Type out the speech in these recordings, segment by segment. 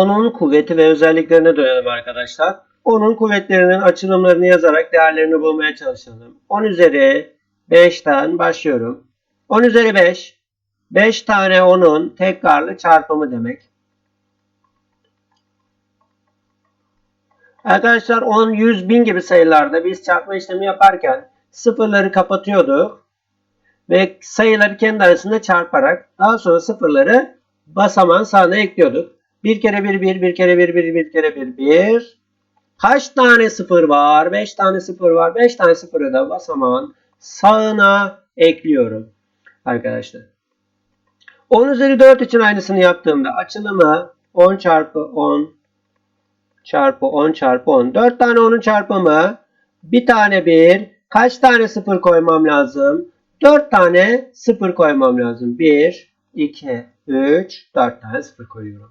Onun kuvveti ve özelliklerine dönelim arkadaşlar. Onun kuvvetlerinin açılımlarını yazarak değerlerini bulmaya çalışalım. 10 üzeri 5'ten başlıyorum. 10 üzeri 5. 5 tane 10'un tekrarlı çarpımı demek. Arkadaşlar 10, 100, 1000 gibi sayılarda biz çarpma işlemi yaparken sıfırları kapatıyorduk ve sayıları kendi arasında çarparak daha sonra sıfırları basamağın sağına ekliyorduk. Bir kere bir bir, bir kere bir bir, bir kere bir bir. Kaç tane sıfır var? 5 tane sıfır var. 5 tane sıfırı da basamağın sağına ekliyorum arkadaşlar. 10 üzeri 4 için aynısını yaptığımda açılımı 10 çarpı 10 çarpı 10 çarpı 10. 4 tane 10'un çarpımı bir tane 1. Kaç tane 0 koymam lazım? 4 tane 0 koymam lazım. 1, 2, 3, 4 tane 0 koyuyorum.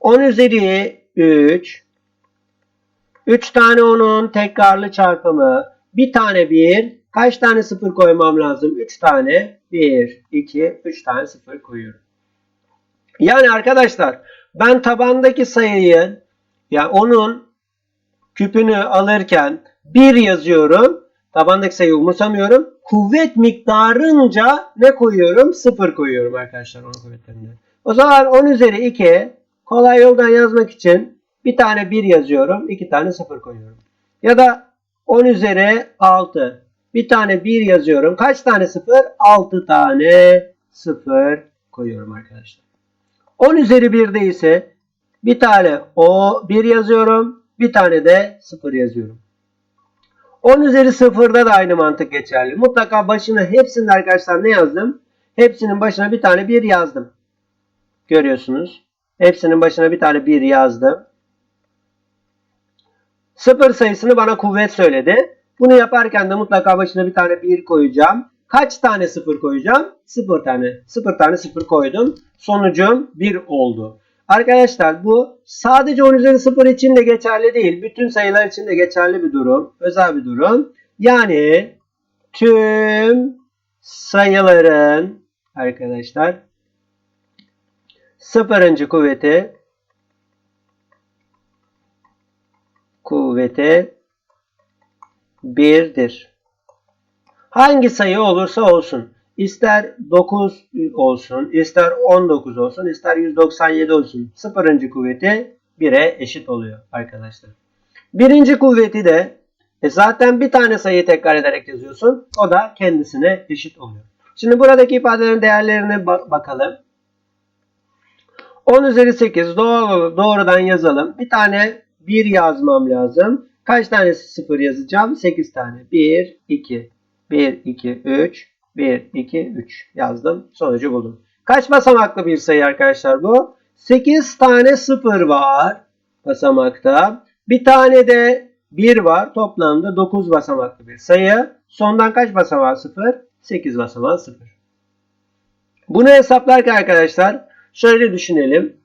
10 üzeri 3. 3 tane 10'un tekrarlı çarpımı. Bir tane 1. Kaç tane 0 koymam lazım? 3 tane. 1, 2, 3 tane 0 koyuyorum. Yani arkadaşlar ben tabandaki sayıyı yani onun küpünü alırken 1 yazıyorum. Tabandaki sayıyı umursamıyorum. Kuvvet miktarınca ne koyuyorum? 0 koyuyorum arkadaşlar onun kuvvetlerine. O zaman 10 üzeri 2 kolay yoldan yazmak için bir tane 1 yazıyorum. 2 tane 0 koyuyorum. Ya da 10 üzeri 6 bir tane 1 yazıyorum. Kaç tane 0? 6 tane 0 koyuyorum arkadaşlar. 10 üzeri 1'de ise bir tane o 1 yazıyorum. Bir tane de 0 yazıyorum. 10 üzeri 0'da da aynı mantık geçerli. Mutlaka başına hepsinde arkadaşlar ne yazdım? Hepsinin başına bir tane 1 yazdım. Görüyorsunuz. Hepsinin başına bir tane 1 yazdım. 0 sayısını bana kuvvet söyledi. Bunu yaparken de mutlaka başına bir tane 1 koyacağım. Kaç tane 0 koyacağım? 0 tane. 0 tane 0 koydum. Sonucum 1 oldu. Arkadaşlar bu sadece 10 üzeri 0 için de geçerli değil. Bütün sayılar için de geçerli bir durum. Özel bir durum. Yani tüm sayıların arkadaşlar sıfırıncı kuvveti kuvveti 1'dir. Hangi sayı olursa olsun. İster 9 olsun, ister 19 olsun, ister 197 olsun. Sıfırıncı kuvveti 1'e eşit oluyor arkadaşlar. Birinci kuvveti de e zaten bir tane sayıyı tekrar ederek yazıyorsun. O da kendisine eşit oluyor. Şimdi buradaki ifadelerin değerlerine bak bakalım. 10 üzeri 8 doğru, doğrudan yazalım. Bir tane 1 yazmam lazım. Kaç tane 0 yazacağım? 8 tane. 1, 2, 1, 2, 3, 1, 2, 3 yazdım. Sonucu buldum. Kaç basamaklı bir sayı arkadaşlar bu? 8 tane 0 var basamakta. Bir tane de 1 var. Toplamda 9 basamaklı bir sayı. Sondan kaç basamağı 0? 8 basamağı 0. Bunu hesaplarken arkadaşlar şöyle düşünelim.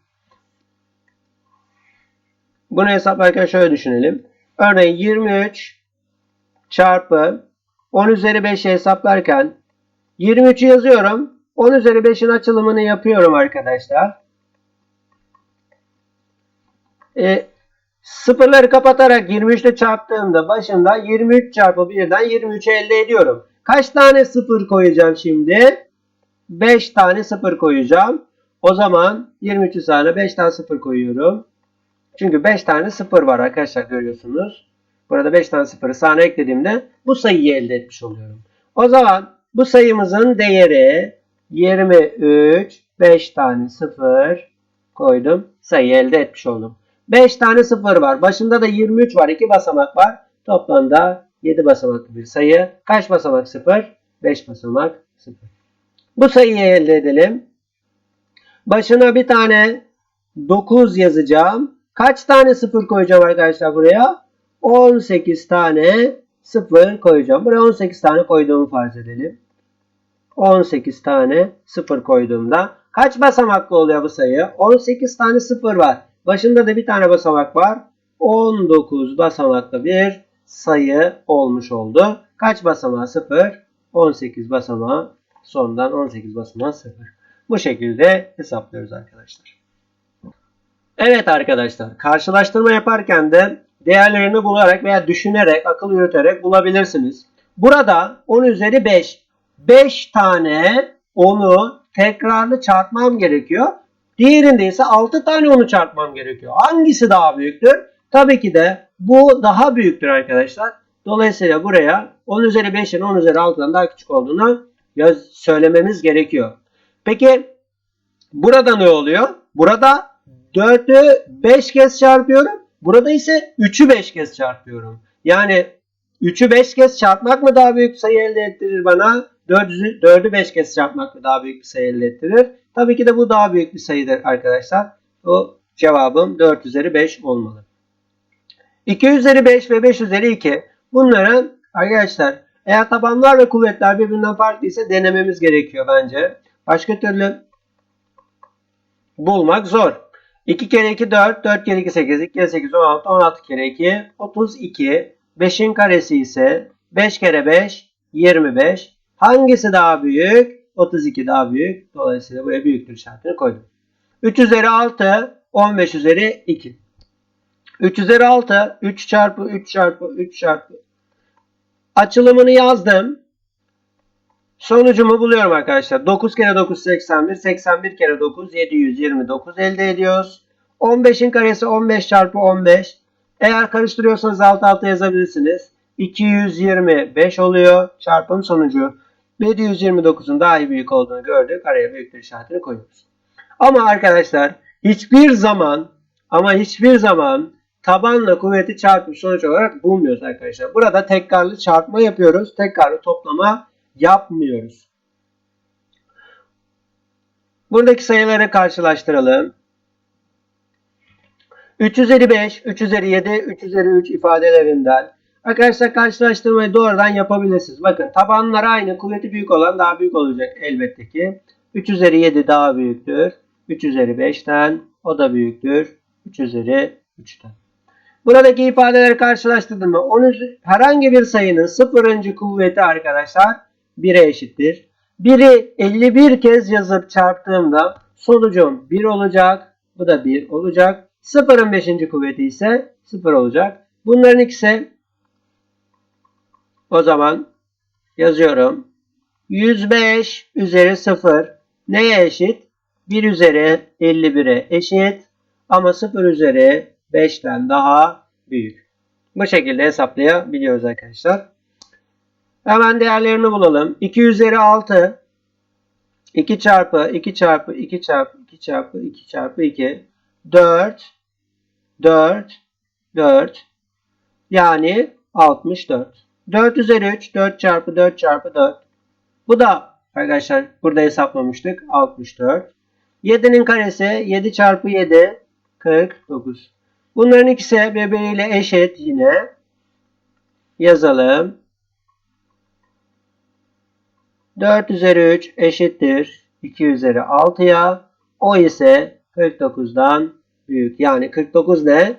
Bunu hesaplarken şöyle düşünelim. Örneğin 23 çarpı 10 üzeri 5'i hesaplarken 23'ü yazıyorum. 10 üzeri 5'in açılımını yapıyorum arkadaşlar. E, sıfırları kapatarak 23 ile çarptığımda başında 23 çarpı 1'den 23'ü elde ediyorum. Kaç tane sıfır koyacağım şimdi? 5 tane sıfır koyacağım. O zaman 23 tane 5 tane sıfır koyuyorum. Çünkü 5 tane sıfır var arkadaşlar görüyorsunuz. Burada 5 tane sıfırı sağına eklediğimde bu sayıyı elde etmiş oluyorum. O zaman bu sayımızın değeri 23. 5 tane sıfır koydum. Sayı elde etmiş oldum. 5 tane sıfır var. Başında da 23 var. 2 basamak var. Toplamda 7 basamaklı bir sayı. Kaç basamak sıfır? 5 basamak sıfır. Bu sayıyı elde edelim. Başına bir tane 9 yazacağım. Kaç tane sıfır koyacağım arkadaşlar buraya? 18 tane sıfır koyacağım. Buraya 18 tane koyduğumu farz edelim. 18 tane sıfır koyduğumda kaç basamaklı oluyor bu sayı? 18 tane sıfır var. Başında da bir tane basamak var. 19 basamaklı bir sayı olmuş oldu. Kaç basamağı 0? 18 basamağı sondan 18 basamağı 0. Bu şekilde hesaplıyoruz arkadaşlar. Evet arkadaşlar, karşılaştırma yaparken de değerlerini bularak veya düşünerek, akıl yürüterek bulabilirsiniz. Burada 10 üzeri 5. 5 tane 10'u tekrarlı çarpmam gerekiyor. Diğerinde ise 6 tane 10'u çarpmam gerekiyor. Hangisi daha büyüktür? Tabii ki de bu daha büyüktür arkadaşlar. Dolayısıyla buraya 10 üzeri 5'in 10 üzeri 6'dan daha küçük olduğunu söylememiz gerekiyor. Peki burada ne oluyor? Burada 4'ü 5 kez çarpıyorum. Burada ise 3'ü 5 kez çarpıyorum. Yani 3'ü 5 kez çarpmak mı daha büyük sayı elde ettirir bana? 4'ü 4'ü 5 kez çarpmak mı daha büyük bir sayı elde ettirir? Tabii ki de bu daha büyük bir sayıdır arkadaşlar. O cevabım 4 üzeri 5 olmalı. 2 üzeri 5 ve 5 üzeri 2. Bunları arkadaşlar eğer tabanlar ve kuvvetler birbirinden farklı ise denememiz gerekiyor bence. Başka türlü bulmak zor. 2 kere 2 4, 4 kere 2 8, 2 kere 8 16, 16 kere 2 32. 5'in karesi ise 5 kere 5 25. Hangisi daha büyük? 32 daha büyük. Dolayısıyla buraya büyüktür işaretini koydum. 3 üzeri 6, 15 üzeri 2. 3 üzeri 6, 3 çarpı 3 çarpı 3 çarpı. Açılımını yazdım. Sonucumu buluyorum arkadaşlar. 9 kere 9 81. 81 kere 9 729 elde ediyoruz. 15'in karesi 15 çarpı 15. Eğer karıştırıyorsanız alt alta yazabilirsiniz. 225 oluyor. Çarpım sonucu 729'un daha büyük olduğunu gördük. Araya büyüktür işaretini koyuyoruz. Ama arkadaşlar hiçbir zaman ama hiçbir zaman tabanla kuvveti çarpıp sonuç olarak bulmuyoruz arkadaşlar. Burada tekrarlı çarpma yapıyoruz. Tekrarlı toplama yapmıyoruz. Buradaki sayıları karşılaştıralım. 3 üzeri 5, 3 üzeri 7, 3 üzeri 3 ifadelerinden. Arkadaşlar karşılaştırmayı doğrudan yapabilirsiniz. Bakın tabanlar aynı. Kuvveti büyük olan daha büyük olacak elbette ki. 3 üzeri 7 daha büyüktür. 3 üzeri 5'ten o da büyüktür. 3 üzeri 3'ten. Buradaki ifadeleri karşılaştırdım mı? Onun herhangi bir sayının sıfırıncı kuvveti arkadaşlar 1'e eşittir. 1'i 51 kez yazıp çarptığımda sonucum 1 olacak. Bu da 1 olacak. Sıfırın 5. kuvveti ise 0 olacak. Bunların ikisi o zaman yazıyorum. 105 üzeri 0 neye eşit? 1 üzeri 51'e eşit. Ama 0 üzeri 5'ten daha büyük. Bu şekilde hesaplayabiliyoruz arkadaşlar. Hemen değerlerini bulalım. 2 üzeri 6 2 çarpı 2 çarpı 2 çarpı 2 çarpı 2 çarpı 2 4 4 4 yani 64. 4 üzeri 3 4 çarpı 4 çarpı 4 bu da arkadaşlar burada hesaplamıştık 64. 7'nin karesi 7 çarpı 7 49. Bunların ikisi birbiriyle eşit yine. Yazalım. 4 üzeri 3 eşittir 2 üzeri 6'ya. O ise 49'dan büyük. Yani 49 ne?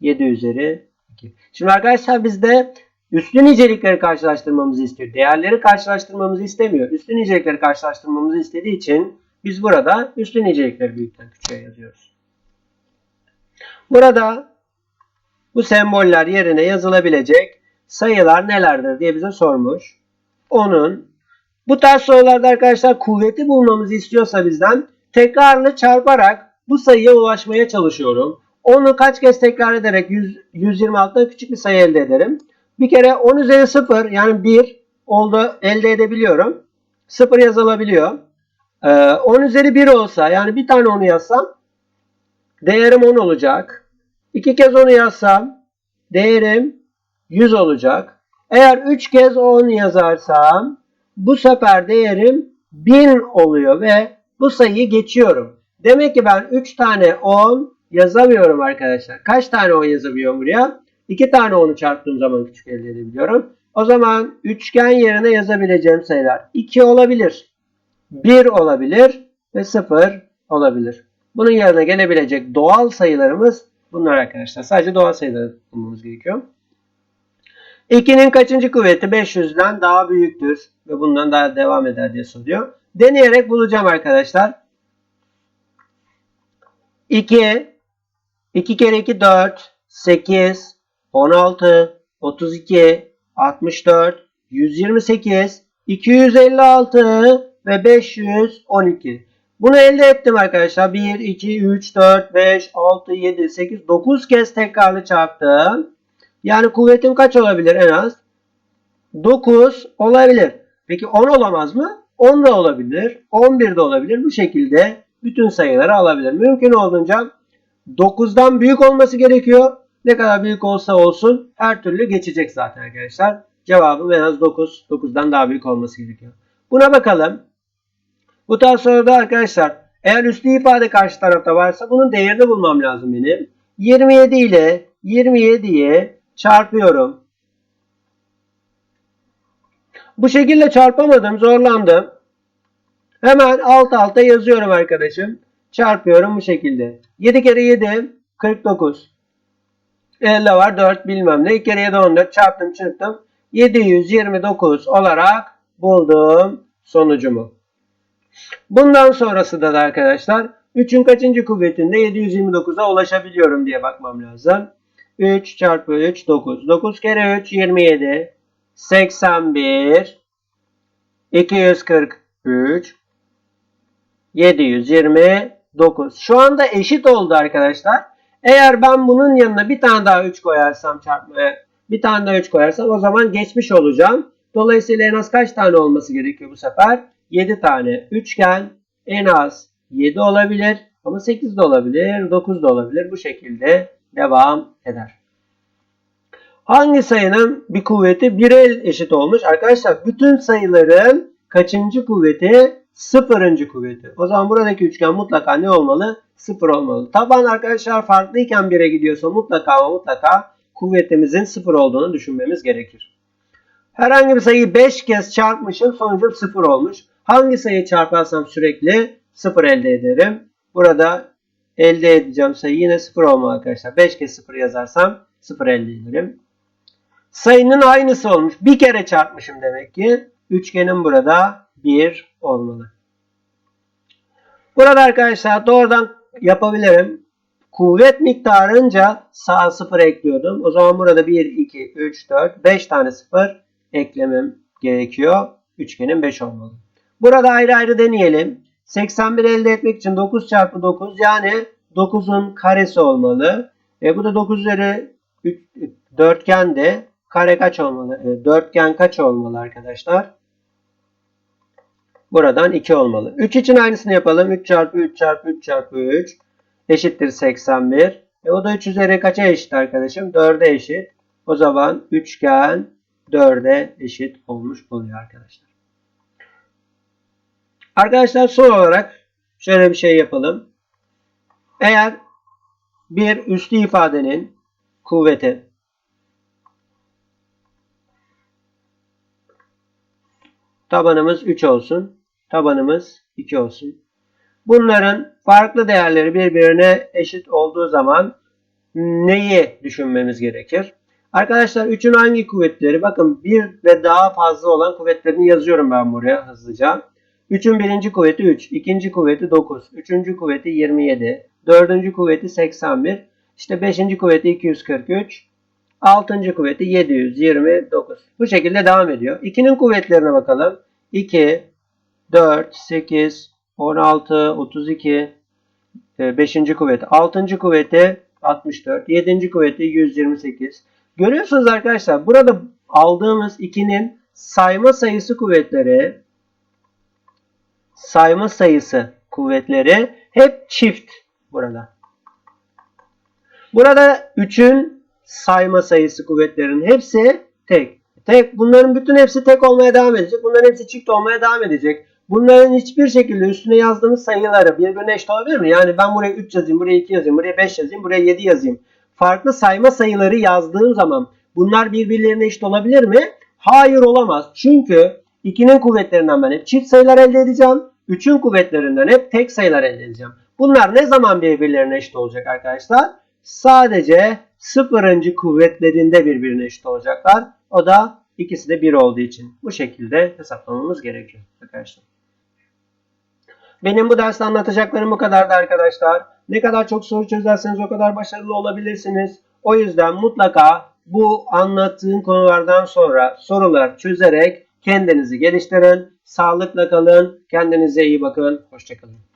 7 üzeri 2. Şimdi arkadaşlar bizde üstü nicelikleri karşılaştırmamızı istiyor. Değerleri karşılaştırmamızı istemiyor. Üstü nicelikleri karşılaştırmamızı istediği için biz burada üstü nicelikleri büyükten küçüğe yazıyoruz. Burada bu semboller yerine yazılabilecek sayılar nelerdir diye bize sormuş. Onun bu tarz sorularda arkadaşlar kuvveti bulmamızı istiyorsa bizden tekrarlı çarparak bu sayıya ulaşmaya çalışıyorum. Onu kaç kez tekrar ederek 100, 126'dan küçük bir sayı elde ederim. Bir kere 10 üzeri 0 yani 1 oldu elde edebiliyorum. 0 yazılabiliyor. Ee, 10 üzeri 1 olsa yani bir tane onu yazsam değerim 10 olacak. İki kez onu yazsam değerim 100 olacak. Eğer 3 kez 10 yazarsam bu sefer değerim 1000 oluyor ve bu sayıyı geçiyorum. Demek ki ben 3 tane 10 yazamıyorum arkadaşlar. Kaç tane 10 yazabiliyorum buraya? 2 tane 10'u çarptığım zaman küçük elde edebiliyorum. O zaman üçgen yerine yazabileceğim sayılar 2 olabilir, 1 olabilir ve 0 olabilir. Bunun yerine gelebilecek doğal sayılarımız bunlar arkadaşlar. Sadece doğal sayıları bulmamız gerekiyor. 2'nin kaçıncı kuvveti 500'den daha büyüktür ve bundan daha devam eder diye soruyor. Deneyerek bulacağım arkadaşlar. 2 2 kere 2 4, 8, 16, 32, 64, 128, 256 ve 512. Bunu elde ettim arkadaşlar. 1, 2, 3, 4, 5, 6, 7, 8, 9 kez tekrarlı çarptım. Yani kuvvetim kaç olabilir en az? 9 olabilir. Peki 10 olamaz mı? 10 da olabilir. 11 de olabilir. Bu şekilde bütün sayıları alabilir. Mümkün olduğunca 9'dan büyük olması gerekiyor. Ne kadar büyük olsa olsun her türlü geçecek zaten arkadaşlar. Cevabım en az 9. 9'dan daha büyük olması gerekiyor. Buna bakalım. Bu tarz soruda arkadaşlar eğer üslü ifade karşı tarafta varsa bunun değerini bulmam lazım benim. 27 ile 27'yi çarpıyorum. Bu şekilde çarpamadım, zorlandım. Hemen alt alta yazıyorum arkadaşım. Çarpıyorum bu şekilde. 7 kere 7 49. Elde var 4 bilmem ne. 2 kere 7 14 çarptım çırptım. 729 olarak buldum sonucumu. Bundan sonrası da, da arkadaşlar 3'ün kaçıncı kuvvetinde 729'a ulaşabiliyorum diye bakmam lazım. 3 çarpı 3 9. 9 kere 3 27. 81. 243. 729. Şu anda eşit oldu arkadaşlar. Eğer ben bunun yanına bir tane daha 3 koyarsam çarpmaya bir tane daha 3 koyarsam o zaman geçmiş olacağım. Dolayısıyla en az kaç tane olması gerekiyor bu sefer? 7 tane üçgen en az 7 olabilir ama 8 de olabilir, 9 da olabilir. Bu şekilde devam eder. Hangi sayının bir kuvveti 1'e eşit olmuş? Arkadaşlar bütün sayıların kaçıncı kuvveti? Sıfırıncı kuvveti. O zaman buradaki üçgen mutlaka ne olmalı? Sıfır olmalı. Taban arkadaşlar farklıyken 1'e gidiyorsa mutlaka ama mutlaka kuvvetimizin sıfır olduğunu düşünmemiz gerekir. Herhangi bir sayıyı 5 kez çarpmışım sonucum 0 olmuş. Hangi sayıyı çarparsam sürekli 0 elde ederim. Burada elde edeceğim sayı yine 0 olmalı arkadaşlar. 5 kez 0 yazarsam 0 elde ederim. Sayının aynısı olmuş. Bir kere çarpmışım demek ki. Üçgenim burada 1 olmalı. Burada arkadaşlar doğrudan yapabilirim. Kuvvet miktarınca sağa 0 ekliyordum. O zaman burada 1, 2, 3, 4, 5 tane 0 eklemem gerekiyor. Üçgenin 5 olmalı. Burada ayrı ayrı deneyelim. 81 elde etmek için 9 çarpı 9 yani 9'un karesi olmalı. E, bu da 9 üzeri 3, dörtgen de kare kaç olmalı? E, dörtgen kaç olmalı arkadaşlar? Buradan 2 olmalı. 3 için aynısını yapalım. 3 çarpı 3 çarpı 3 çarpı 3 eşittir 81. E, o da 3 üzeri kaça eşit arkadaşım? 4'e eşit. O zaman üçgen 4'e eşit olmuş oluyor arkadaşlar. Arkadaşlar son olarak şöyle bir şey yapalım. Eğer bir üslü ifadenin kuvveti tabanımız 3 olsun, tabanımız 2 olsun. Bunların farklı değerleri birbirine eşit olduğu zaman neyi düşünmemiz gerekir? Arkadaşlar 3'ün hangi kuvvetleri? Bakın bir ve daha fazla olan kuvvetlerini yazıyorum ben buraya hızlıca. 3'ün birinci kuvveti 3, ikinci kuvveti 9, üçüncü kuvveti 27, dördüncü kuvveti 81, işte beşinci kuvveti 243, altıncı kuvveti 729. Bu şekilde devam ediyor. 2'nin kuvvetlerine bakalım. 2, 4, 8, 16, 32, 5. kuvveti, 6. kuvveti 64, 7. kuvveti 128. Görüyorsunuz arkadaşlar burada aldığımız 2'nin sayma sayısı kuvvetleri sayma sayısı kuvvetleri hep çift burada. Burada 3'ün sayma sayısı kuvvetlerin hepsi tek. Tek. Bunların bütün hepsi tek olmaya devam edecek. Bunların hepsi çift olmaya devam edecek. Bunların hiçbir şekilde üstüne yazdığımız sayıları birbirine eşit olabilir mi? Yani ben buraya 3 yazayım, buraya 2 yazayım, buraya 5 yazayım, buraya 7 yazayım. Farklı sayma sayıları yazdığım zaman bunlar birbirlerine eşit olabilir mi? Hayır olamaz. Çünkü 2'nin kuvvetlerinden ben hep çift sayılar elde edeceğim. 3'ün kuvvetlerinden hep tek sayılar elde edeceğim. Bunlar ne zaman birbirlerine eşit olacak arkadaşlar? Sadece sıfırıncı kuvvetlerinde birbirine eşit olacaklar. O da ikisi de 1 olduğu için. Bu şekilde hesaplamamız gerekiyor arkadaşlar. Benim bu derste anlatacaklarım bu kadardı arkadaşlar. Ne kadar çok soru çözerseniz o kadar başarılı olabilirsiniz. O yüzden mutlaka bu anlattığım konulardan sonra sorular çözerek kendinizi geliştirin. Sağlıkla kalın. Kendinize iyi bakın. Hoşçakalın.